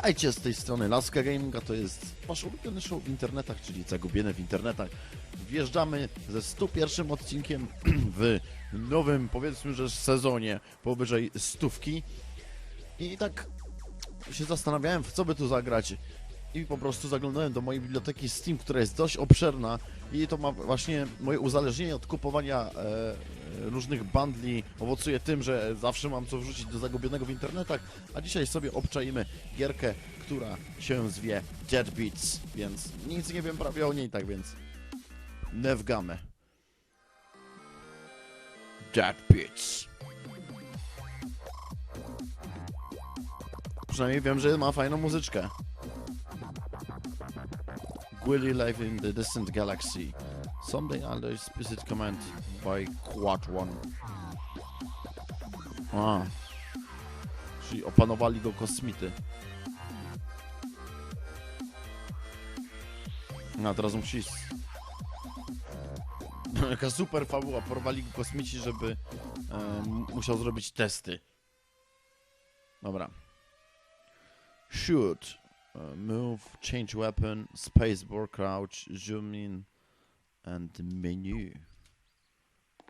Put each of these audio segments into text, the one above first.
Witajcie z tej strony Laska Gaming, a to jest wasz ulubiony show w internetach, czyli Zagubione w internetach. Wjeżdżamy ze 101 odcinkiem w nowym, powiedzmy, że sezonie powyżej stówki. I tak się zastanawiałem, w co by tu zagrać. I po prostu zaglądałem do mojej biblioteki Steam, która jest dość obszerna i to ma właśnie moje uzależnienie od kupowania e, różnych bundli owocuje tym, że zawsze mam co wrzucić do zagubionego w internetach, a dzisiaj sobie obczaimy gierkę, która się zwie Dead Beats, więc nic nie wiem prawie o niej, tak więc Nevgame. Dead Beats. Przynajmniej wiem, że ma fajną muzyczkę. Gwilly live in the distant galaxy. Someday under explicit command by Quad One. A. Czyli opanowali go kosmity. No, teraz musi... s- Jaka super fabuła. Porwali go kosmici, żeby e, musiał zrobić testy. Dobra. Shoot. Uh, move, change weapon, spacebar, crouch, zoom in, and menu.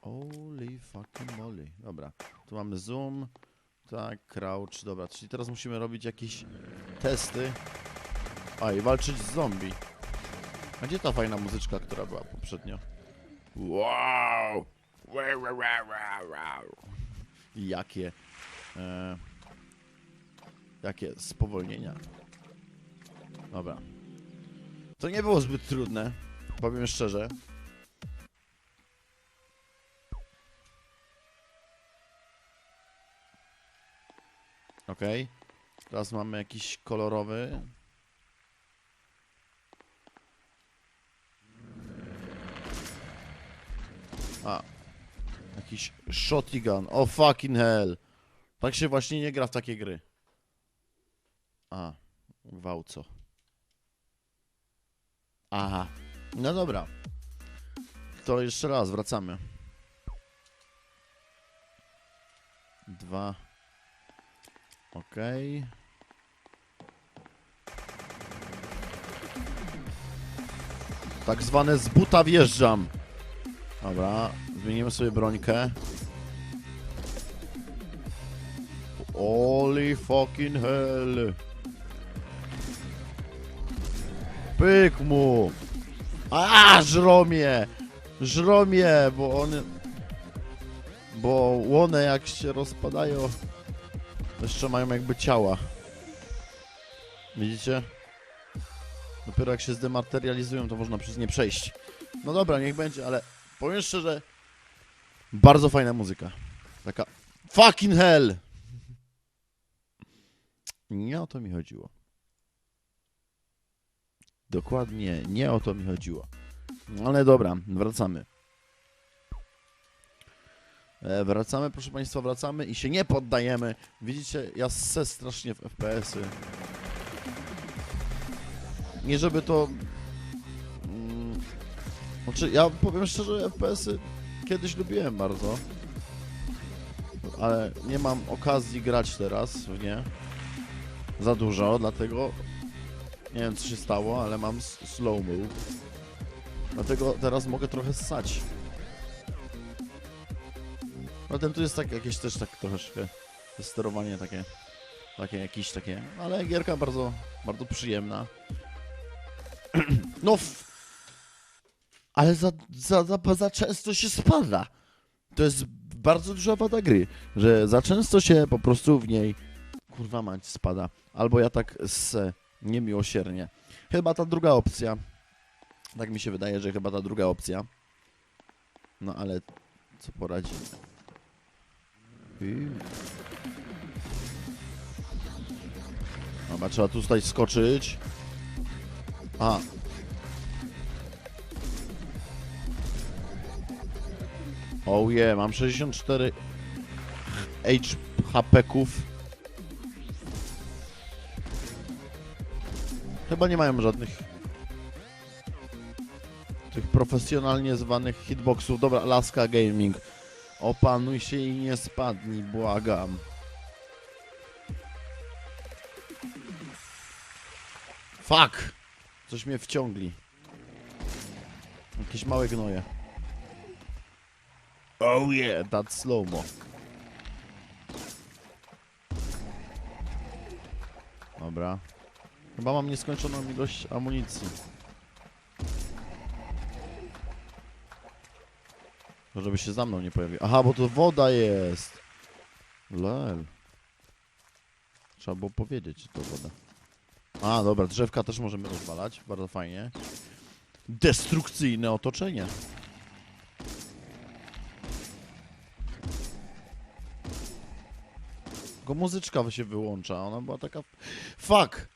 Holy fucking moly. Dobra, tu mamy zoom, tak, crouch, dobra, czyli teraz musimy robić jakieś testy. A, i walczyć z zombie. A gdzie ta fajna muzyczka, która była poprzednio? Wow! Jakie... E, jakie spowolnienia. Dobra. To nie było zbyt trudne, powiem szczerze. Okej. Teraz mamy jakiś kolorowy. A. Jakiś shotgun. O fucking hell. Tak się właśnie nie gra w takie gry. A. Gwałco. Aha. No dobra. To jeszcze raz, wracamy. Dwa. Okej. Tak zwane z buta wjeżdżam. Dobra, zmienimy sobie brońkę. Holy fucking hell. Pyk mu! A, żromie! Żromie, bo one... Bo łone jak się rozpadają, jeszcze mają jakby ciała. Widzicie? Dopiero jak się zdematerializują, to można przez nie przejść. No dobra, niech będzie, ale powiem szczerze, bardzo fajna muzyka. Taka fucking hell! Nie o to mi chodziło. Dokładnie nie o to mi chodziło. Ale dobra, wracamy. E, wracamy, proszę Państwa, wracamy i się nie poddajemy. Widzicie, ja se strasznie w FPS-y. Nie żeby to... Mm, znaczy, ja powiem szczerze, FPS-y kiedyś lubiłem bardzo. Ale nie mam okazji grać teraz w nie. Za dużo, dlatego nie wiem co się stało, ale mam slow move. Dlatego teraz mogę trochę ssać. No ten tu jest tak jakieś też tak troszeczkę sterowanie takie, takie jakieś takie, ale gierka bardzo, bardzo przyjemna. No. Ale za, za, za, za często się spada. To jest bardzo duża wada gry, że za często się po prostu w niej kurwa mać spada. Albo ja tak se niemiłosiernie. Chyba ta druga opcja. Tak mi się wydaje, że chyba ta druga opcja. No ale co poradzi? Yy. Dobra, trzeba tu tutaj skoczyć. A. Oh yeah, mam 64 HP-ków. Chyba nie mają żadnych tych profesjonalnie zwanych hitboxów. Dobra, Laska Gaming. Opanuj się i nie spadnij, błagam. Fuck! Coś mnie wciągli. Jakieś małe gnoje. Oh yeah, that's slow-mo. Dobra. Chyba mam nieskończoną ilość amunicji. Żeby się za mną nie pojawił. Aha, bo to woda jest. Lel. Trzeba było powiedzieć, że to woda. A, dobra, drzewka też możemy rozwalać. Bardzo fajnie. Destrukcyjne otoczenie. Tylko muzyczka się wyłącza, ona była taka... Fuck!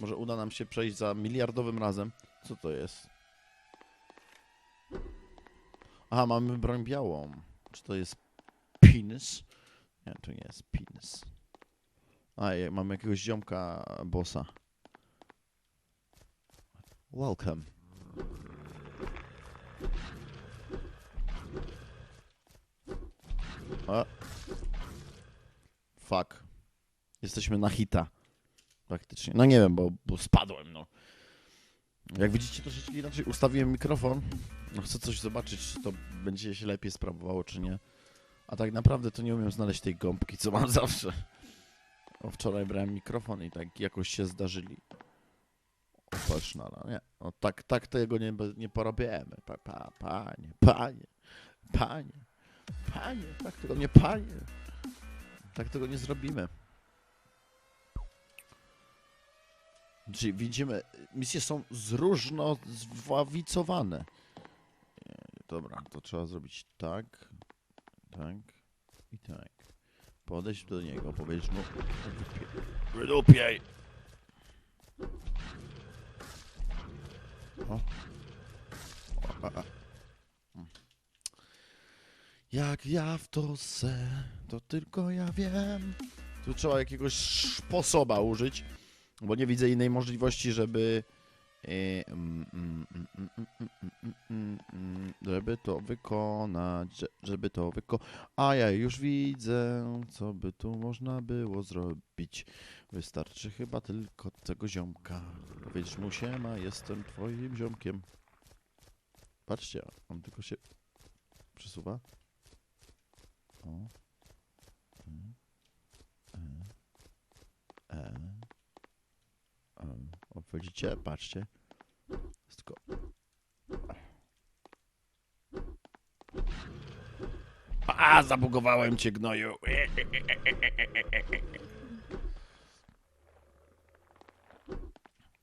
Może uda nam się przejść za miliardowym razem. Co to jest? Aha, mamy broń białą. Czy to jest penis? Nie, to nie jest penis. A, mamy jakiegoś ziomka bossa. Welcome. A. Fuck. Jesteśmy na hita. Praktycznie. No nie wiem, bo, bo spadłem, no. Jak widzicie, troszeczkę inaczej ustawiłem mikrofon. No chcę coś zobaczyć, czy to będzie się lepiej sprawowało, czy nie. A tak naprawdę to nie umiem znaleźć tej gąbki, co mam zawsze. O, wczoraj brałem mikrofon i tak jakoś się zdarzyli. O, patrz na no, nie. No, tak, tak tego nie, nie porobiemy. Pa, pa, panie, panie, panie, panie, tak tego nie panie. Tak tego nie zrobimy. Czyli widzimy, misje są zróżnozwawicowane. Dobra, to trzeba zrobić tak, tak i tak. Podejść do niego, powiedzieć mu Wydupiej! O. O, a, a. Jak ja w to se, to tylko ja wiem. Tu trzeba jakiegoś sposoba użyć, bo nie widzę innej możliwości, żeby żeby to wykonać, żeby to wyko... A ja już widzę, co by tu można było zrobić. Wystarczy chyba tylko tego ziomka. Powiedz mu się, ma jestem twoim ziomkiem. Patrzcie, on tylko się przesuwa. O. widzicie? Patrzcie. Jest tylko... A, zabugowałem cię, gnoju.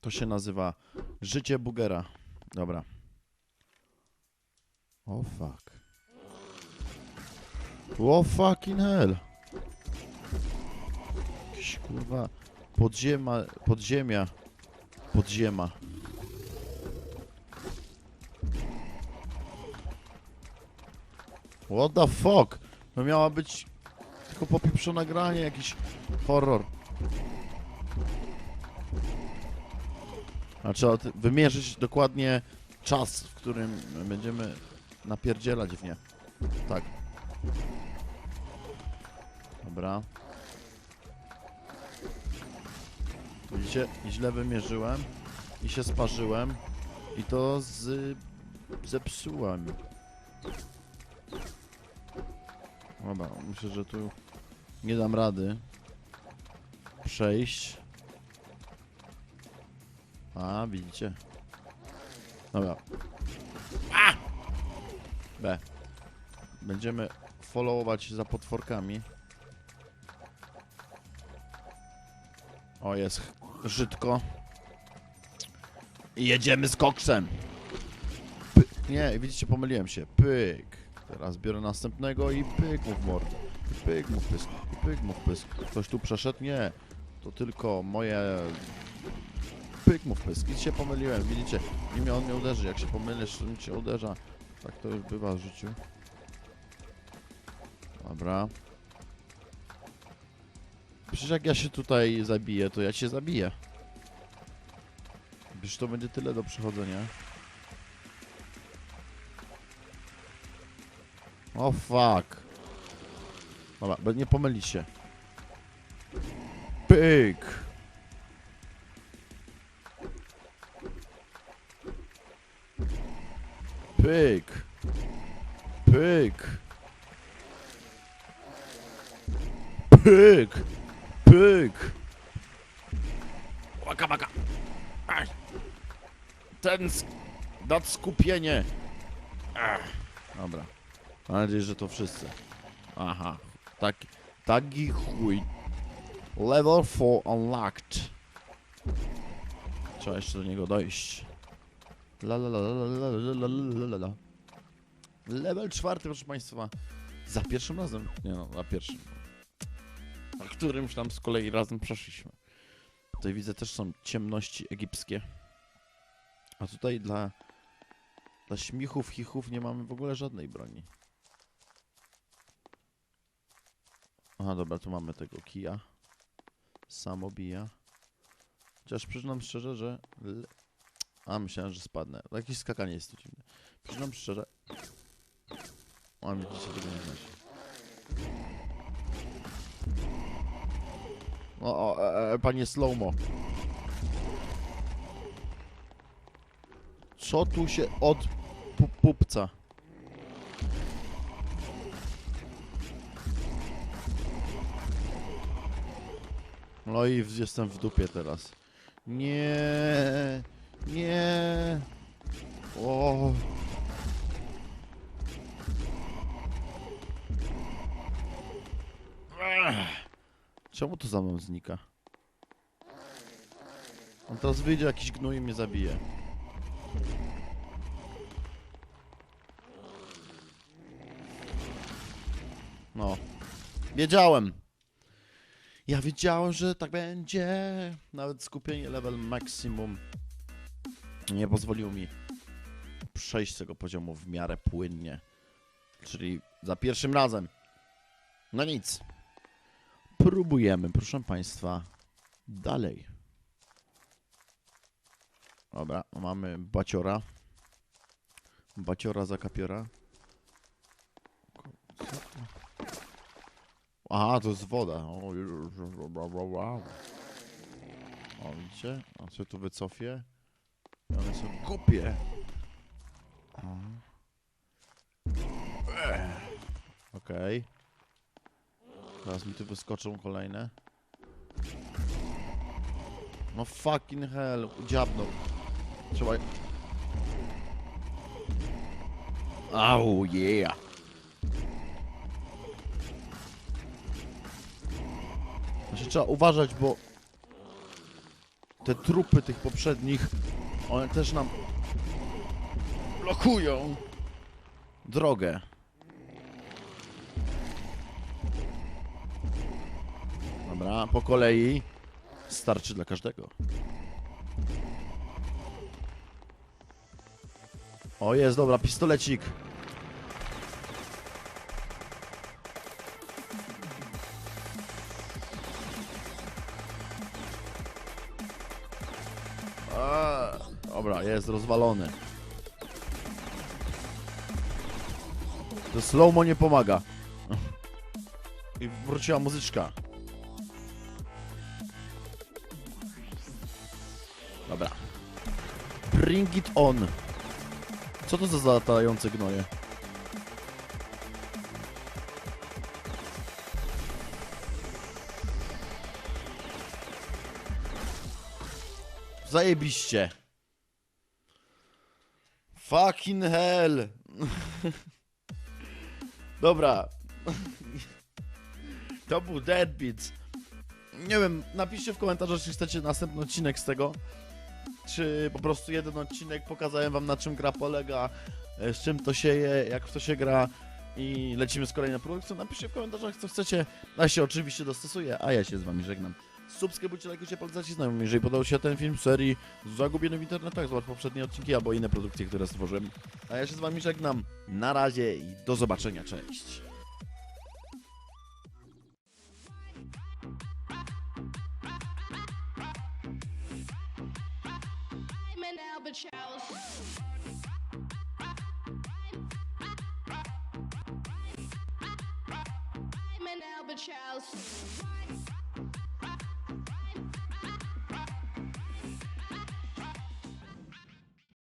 To się nazywa życie bugera. Dobra. O fuck. O fucking hell. Jakiś kurwa podziema, podziemia. Podziema. What the fuck? To miała być tylko popieprzone granie, jakiś horror. A trzeba wymierzyć dokładnie czas, w którym będziemy napierdzielać w nie. Tak. Dobra. Widzicie? Źle wymierzyłem i się sparzyłem i to z... zepsułem. Dobra, myślę, że tu nie dam rady przejść. A, widzicie. Dobra. A! B. Będziemy followować za potworkami. O, jest żydko. I jedziemy z koksem. Py nie, widzicie, pomyliłem się. Pyk. Teraz biorę następnego i pyk mu w mordę. Pyk mu w pysk. Pyk mu w pysk. Ktoś tu przeszedł? Nie. To tylko moje pyk mu w pysk. I się pomyliłem, widzicie? Mnie on mnie uderzy, jak się pomylisz, to cię uderza. Tak to już bywa w życiu. Dobra. Przecież jak ja się tutaj zabiję, to ja cię zabiję. Przecież to będzie tyle do przechodzenia. O fuck. Dobra, nie pomylić się. Pyk. Pyk. Pyk. Pyk. Pyk. Łaka, łaka. Aj. Ten nad skupienie. Ach. Dobra. Mam nadzieję, że to wszyscy. Aha. Tak, taki chuj. Level 4 unlocked. Trzeba jeszcze do niego dojść. La la la la la la la la la. Level czwarty, proszę państwa. Za pierwszym razem. Nie no, za pierwszym. Na którymś tam z kolei razem przeszliśmy. Tutaj widzę też są ciemności egipskie. A tutaj dla, dla śmichów, chichów nie mamy w ogóle żadnej broni. Aha, dobra, tu mamy tego kija. Samobija. Chociaż przyznam szczerze, że... A, myślałem, że spadnę. Jakieś skakanie jest tu dziwne. Przyznam szczerze... A, widzicie, tego nie znaczy. O, o e, e, panie Slowmo. Co tu się od pu pupca? No i jestem w dupie teraz. Nie, nie. O. Czemu to za mną znika? On teraz wyjdzie jakiś gnój i mnie zabije. No. Wiedziałem. Ja wiedziałem, że tak będzie. Nawet skupienie level maksimum nie pozwoliło mi przejść tego poziomu w miarę płynnie. Czyli za pierwszym razem. No nic. Próbujemy, proszę Państwa, dalej. Dobra, mamy baciora. Baciora za kapiora. Aha, to jest woda. O, widzicie? A co tu wycofię? I One są głupie. O. Ech. Teraz mi tu wyskoczą kolejne. No fucking hell, dziabnął. Trzeba... Au, yeah. Znaczy trzeba uważać, bo te trupy tych poprzednich, one też nam blokują drogę. Dobra, po kolei. Starczy dla każdego. O, jest, dobra, pistolecik. Dobra, jest rozwalony. To slow-mo nie pomaga. I wróciła muzyczka. Bring it on. Co to za zatające gnoje? Zajebiście. Fucking hell. Dobra. To był Deadbeats. Nie wiem, napiszcie w komentarzach, czy chcecie następny odcinek z tego. Czy po prostu jeden odcinek pokazałem wam na czym gra polega, e, z czym to się je, jak w to się gra i lecimy z kolejną produkcją. Napiszcie w komentarzach co chcecie. Ja się oczywiście dostosuję, a ja się z wami żegnam. subskrybujcie, lajkujcie, polecacie znajomym. Jeżeli podobał się ten film serii Zagubiony w internetach, zobacz poprzednie odcinki albo inne produkcje, które stworzyłem. A ja się z wami żegnam. Na razie i do zobaczenia. Cześć. the chalice. I'm an Albert Chalice.